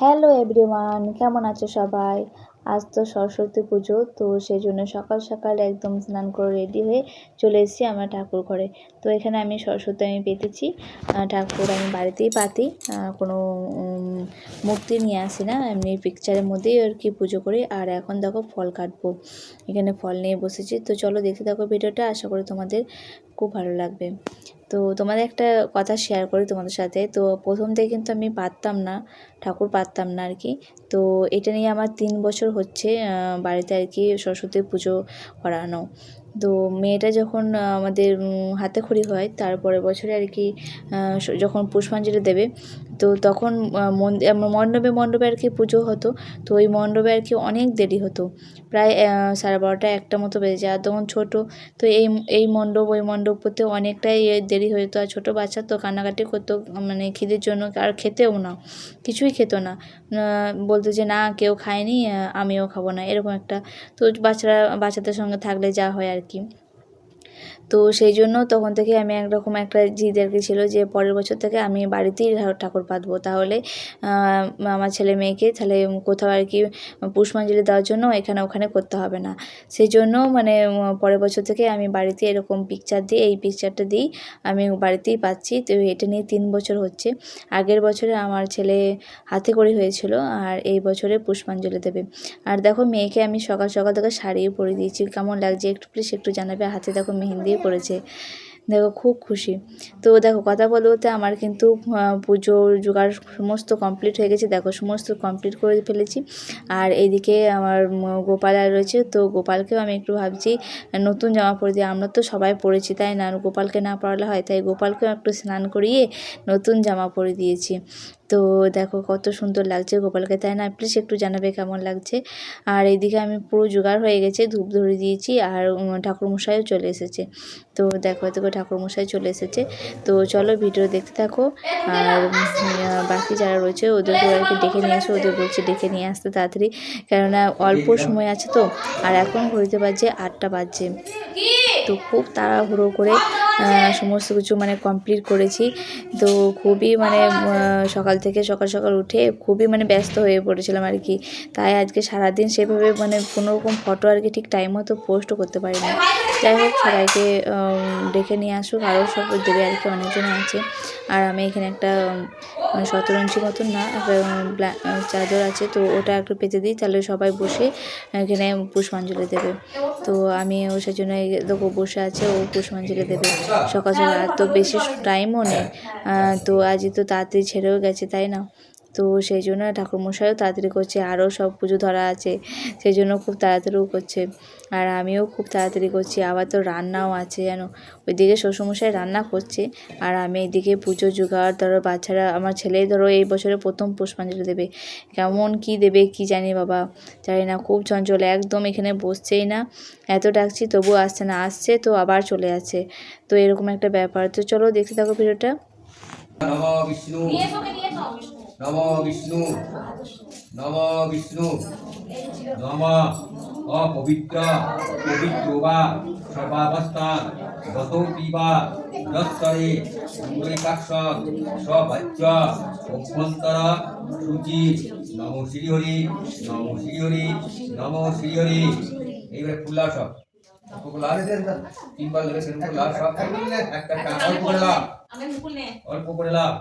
Hello everyone, কেমন আছো সবাই? আজ তো সরস্বতী পুজো, তো সেই জন্য সকাল সকাল একদম স্নান করে রেডি হয়ে চলে এসেছি আমার ঠাকুর ঘরে। তো এখানে আমি সরস্বতী আমি পেতেছি। ঠাকুর আমি বাড়িতেই পাতি। কোনো মূর্তি নিয়ে আসি না, এমনি পিকচারের মধ্যেই আর কি পুজো করি। আর এখন দেখো ফল কাটবো। এখানে ফল নিয়ে বসেছি। তো চলো দেখতে দেখো ভিডিওটা, আশা করি তোমাদের খুব ভালো লাগবে। তো তোমাদের একটা কথা শেয়ার করি তোমাদের সাথে। তো প্রথম থেকে কিন্তু আমি পারতাম না, ঠাকুর পারতাম না আর কি তো এটা নিয়ে আমার তিন বছর হচ্ছে বাড়িতে আর কি সরস্বতী পুজো করানো। তো মেয়েটা যখন আমাদের হাতে খড়ি হয়, তারপরের বছরে আর কি যখন পুষ্পাঞ্জলি দেবে, তো তখন মণ্ডপে মণ্ডপে আর কি পুজো হতো। তো ওই মণ্ডপে আর কি অনেক দেরি হতো। প্রায় সাড়ে বারোটা, একটা মতো বেজে যায়। আর তখন ছোটো, তো এই এই মণ্ডপ, ওই মণ্ডপ করতে অনেকটাই দেরি হয়ে যেত। আর ছোটো বাচ্চা তো কান্নাকাটি করতো মানে খিদের জন্য, আর খেতেও না, কিছুই খেত না। বলতো যে, না, কেউ খায়নি, আমিও খাব না। এরকম একটা, তো বাচ্চারা, বাচ্চাদের সঙ্গে থাকলে যা হয় আর কি তো সেই জন্য তখন থেকে আমি একরকম একটা জিদ আর ছিল যে পরের বছর থেকে আমি বাড়িতেই ঠাকুর পাতবো। তাহলে আমার ছেলে মেয়েকে তাহলে কোথাও আর কি পুষ্পাঞ্জলি দেওয়ার জন্য এখানে ওখানে করতে হবে না। সেই জন্য মানে পরের বছর থেকে আমি বাড়িতে এরকম পিকচার দিয়ে, এই পিকচারটা দিই আমি বাড়িতেই পাচ্ছি। তো এটা নিয়ে তিন বছর হচ্ছে। আগের বছরে আমার ছেলে হাতে করে হয়েছিল আর এই বছরে পুষ্পাঞ্জলি দেবে। আর দেখো, মেয়েকে আমি সকাল সকাল থেকে শাড়িও পরে দিয়েছি। কেমন লাগছে? একটু প্লিজ একটু জানাবে। হাতে দেখো মেহেন্দিও করেছে দেখো, খুব খুশি। তো দেখো, কথা বলতে বলতে আমার কিন্তু পুজোর জোগাড় সমস্ত কমপ্লিট হয়ে গেছে। দেখো, সমস্ত কমপ্লিট করে ফেলেছি। আর এইদিকে আমার গোপাল আর রয়েছে। তো গোপালকেও আমি একটু ভাবছি, নতুন জামা পরে দিই আমরা তো সবাই পরেছি, তাই না? গোপালকে না পড়ালে হয়। তাই গোপালকেও একটু স্নান করিয়ে নতুন জামা পরে দিয়েছি। তো দেখো কত সুন্দর লাগছে গোপালকে, তাই না? প্লিজ একটু জানাবে কেমন লাগছে। আর এইদিকে আমি পুরো জোগাড় হয়ে গেছে, ধূপ ধরে দিয়েছি আর ঠাকুরমশাইও চলে এসেছে। তো দেখো, এদিকে ঠাকুরমশাই চলে এসেছে। তো চলো ভিডিও দেখতে থাকো। আর বাকি যারা রয়েছে ওদেরকে কি ডেকে নিয়ে আসো, ওদের বলছি ডেকে নিয়ে আসতে তাড়াতাড়ি। কেননা অল্প সময় আছে তো। আর এখন ঘড়িতে বাজছে আটটা বাজছে। তো খুব তাড়াহুড়ো করে সমস্ত কিছু মানে কমপ্লিট করেছি। তো খুবই মানে সকাল থেকে সকাল সকাল উঠে খুবই মানে ব্যস্ত হয়ে পড়েছিলাম আর কি। তাই আজকে সারাদিন সেভাবে মানে কোনো রকম ফটো আর কি ঠিক টাইম মতো পোস্টও করতে পারিনি। যাই হোক সবাইকে ডেকে নিয়ে আসুক আরও সব দেবে আর কি অনেকজন আছে। আর আমি এখানে একটা মানে সতেরো ইঞ্চি মতন না একটা চাদর আছে তো ওটা একটু পেতে দিই তাহলে সবাই বসে এখানে পুষ্পাঞ্জলি দেবে। তো আমি ও সেজন্য দেখো বসে আছে ও পুষ্পাঞ্জলি দেবে। সকাল সকাল, আর তো বেশি টাইমও নেই। তো আজই তো তাড়াতাড়ি ছেড়েও গেছে, তাই না? তো সেই জন্য ঠাকুরমশাইও তাড়াতাড়ি করছে আরও সব পুজো ধরা আছে সেই জন্য খুব তাড়াতাড়িও করছে। আর আমিও খুব তাড়াতাড়ি করছি আবার তো রান্নাও আছে জানো। ওইদিকে শ্বশুরমশাই রান্না করছে আর আমি এইদিকে পুজো জোগাড় ধরো বাচ্চারা আমার ছেলে ধরো এই বছরে প্রথম পুষ্পাঞ্জলি দেবে। কেমন কি দেবে কি জানি বাবা জানি না খুব চঞ্চল একদম এখানে বসছেই না। এত ডাকছি তবু আসছে না আসছে তো আবার চলে যাচ্ছে। তো এরকম একটা ব্যাপার। তো চলো দেখতে থাকো ভিডিওটা। বিষ্ণু। নম বিষ্ণু। নম বিষ্ণু। নম অপবিত্র পবিত্র বা সর্বাবস্থা গত পিবা যৎসরে পুণ্ডরিকাক্ষ সবাচ্য অভ্যন্তর সূচি নম শ্রীহরি নম শ্রীহরি নম শ্রীহরি। এইবারে ফুল্লা সব। তিনবার লেগে সেরকম সব। একটা একটা অল্প করে লাভ অল্প করে লাভ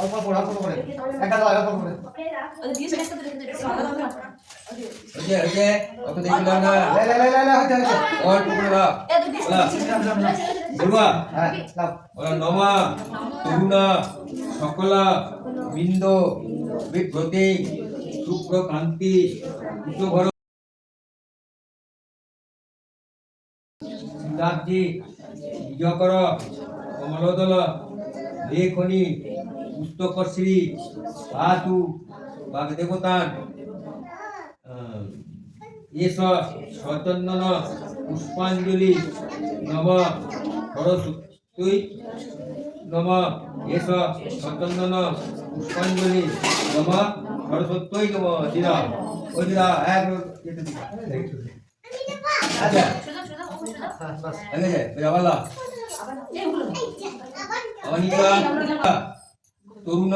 অল্প করে অল্প করে একটা দাও অল্প করে ওই যে ওই যে অত দেখলাম না লে লে লে লে লে হইতে হইতে অল্প করে লাভ দুর্গা হ্যাঁ লাও ওরা নমা তরুণা সকলা বিন্দ বিভ্রতে শুক্র কান্তি কুশভর সিদ্ধার্থী বিজয়কর কমলদল লেখনি পুস্তকশ্রী পাতু বাগদেবতান। এস সচন্দন পুষ্পাঞ্জলি নম সরস্বতী নম। এস সচন্দন পুষ্পাঞ্জলি নম সরস্বতী নম। দিদা ওই দিদা এক আচ্ছা। আবার অনিতা তরুণ,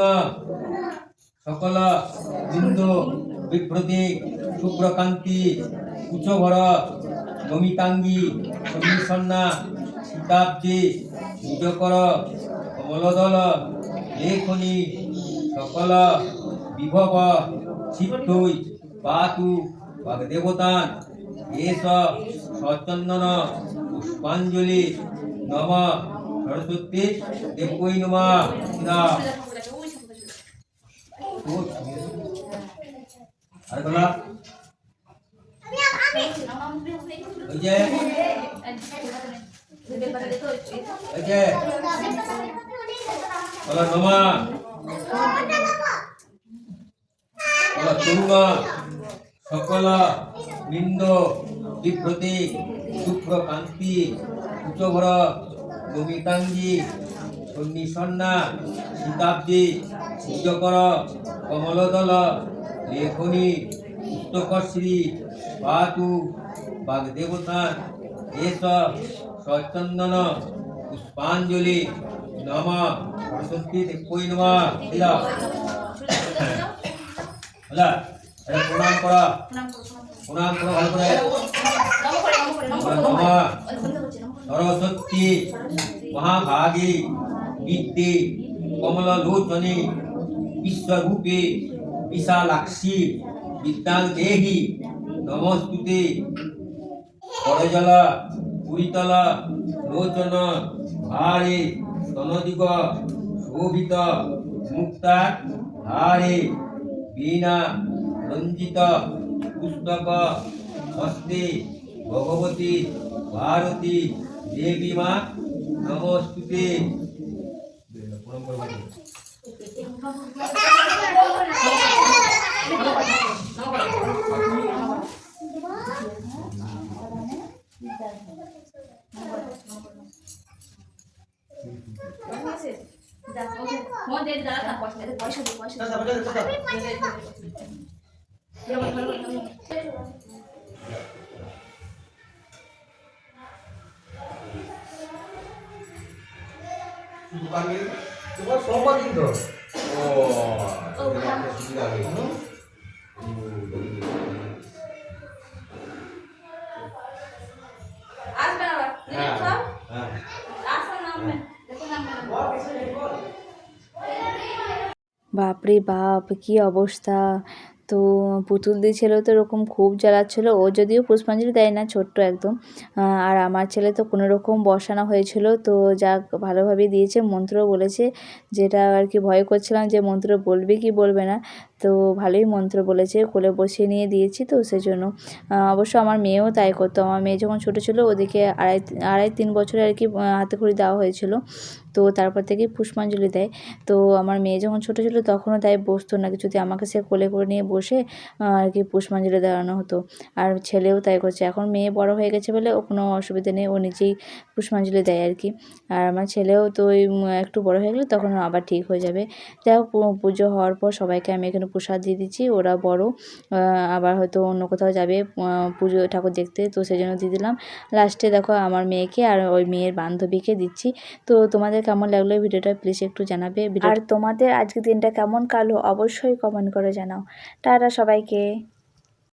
সকল, বিন্দু বিপ্রতি শুভ্রকান্তি কুচভর নমিতাঙ্গী সন্ন্যা সীতাব্জি নিজকর কমলদল, লেখনি, সকল, বিভব, সিদ্ধই পাতু বাগদেবতান, এস সচন্দন পুষ্পাঞ্জলি নম সরস্বতী দেবৈ নম। আর বলা। ওই যে। ওই যে। তরুণ। সকল বৃন্দ বিভ্রতি শুক্র কান্তি উচ্চভর নমিতাঙ্গী সন্নিসন্না সীতাব্জি সূর্যকর, কমলদল, লেখনি, পুস্তকশ্রী পাতু বাগদেবতা এস সচন্দন পুষ্পাঞ্জলি, নম সরস্বতী দেবৈ নম এটা প্রণাম করা। প্রণাম করা ভালো করে। সরস্বতী মহাভাগী বিদ্যে কমললোচনে বিশ্বরূপে বিশালাক্ষী বিদ্যাং দেহি নমস্তুতে। করজল পুরিতল লোচন হারে স্তনদিগ শোভিত মুক্তা হারে বীণা वंचित पुस्तक स्वस्ती भगवती भारती देवी मा नमोस्तुते। कौन दे दादा पैसा दे पैसा पैसा दे पैसा दे প্রণাম করব। তোমার সোমবার দিন তো ও একটা সুবিধা হয়েছে। হ্যাঁ হ্যাঁ বাপরে বাপ কি অবস্থা তো পুতুল দি ছেলেও তো এরকম খুব জ্বালাচ্ছিলো। ও যদিও পুষ্পাঞ্জলি দেয় না, ছোট্ট একদম। আর আমার ছেলে তো কোনো রকম বসানো হয়েছিল, তো যাক ভালোভাবেই দিয়েছে। মন্ত্র বলেছে, যেটা আর কি ভয় করছিলাম যে মন্ত্র বলবে কি বলবে না। তো ভালোই মন্ত্র বলেছে, কোলে বসিয়ে নিয়ে দিয়েছি তো সেজন্য। অবশ্য আমার মেয়েও তাই করতো। আমার মেয়ে যখন ছোটো ছিল ওদিকে আড়াই আড়াই তিন বছরে আর কি হাতে খড়ি দেওয়া হয়েছিল। তো তারপর থেকেই পুষ্পাঞ্জলি দেয়। তো আমার মেয়ে যখন ছোটো ছিল তখনও তাই বসতো না। কিছুতে আমাকে সে কোলে করে নিয়ে বসে আর কি পুষ্পাঞ্জলি দেওয়ানো হতো। আর ছেলেও তাই করছে। এখন মেয়ে বড় হয়ে গেছে বলে ও কোনো অসুবিধা নেই। ও নিজেই পুষ্পাঞ্জলি দেয় আর কি। আর আমার ছেলেও তো ওই একটু বড় হয়ে গেলে তখন আবার ঠিক হয়ে যাবে। যাই হোক পুজো হওয়ার পর সবাইকে আমি এখানে প্রসাদ দিয়ে দিচ্ছি। ওরা বড় আবার হয়তো অন্য কোথাও যাবে পুজো, ঠাকুর দেখতে। তো সেই জন্য দিয়ে দিলাম। লাস্টে দেখো আমার মেয়েকে আর ওই মেয়ের বান্ধবীকে দিচ্ছি। তো তোমাদের কেমন লাগল ভিডিওটা প্লিজ একটু জানাবে। আর তোমাদের আজকে দিনটা কেমন কালো অবশ্যই কমেন্ট করে জানাও। তারা সবাইকে।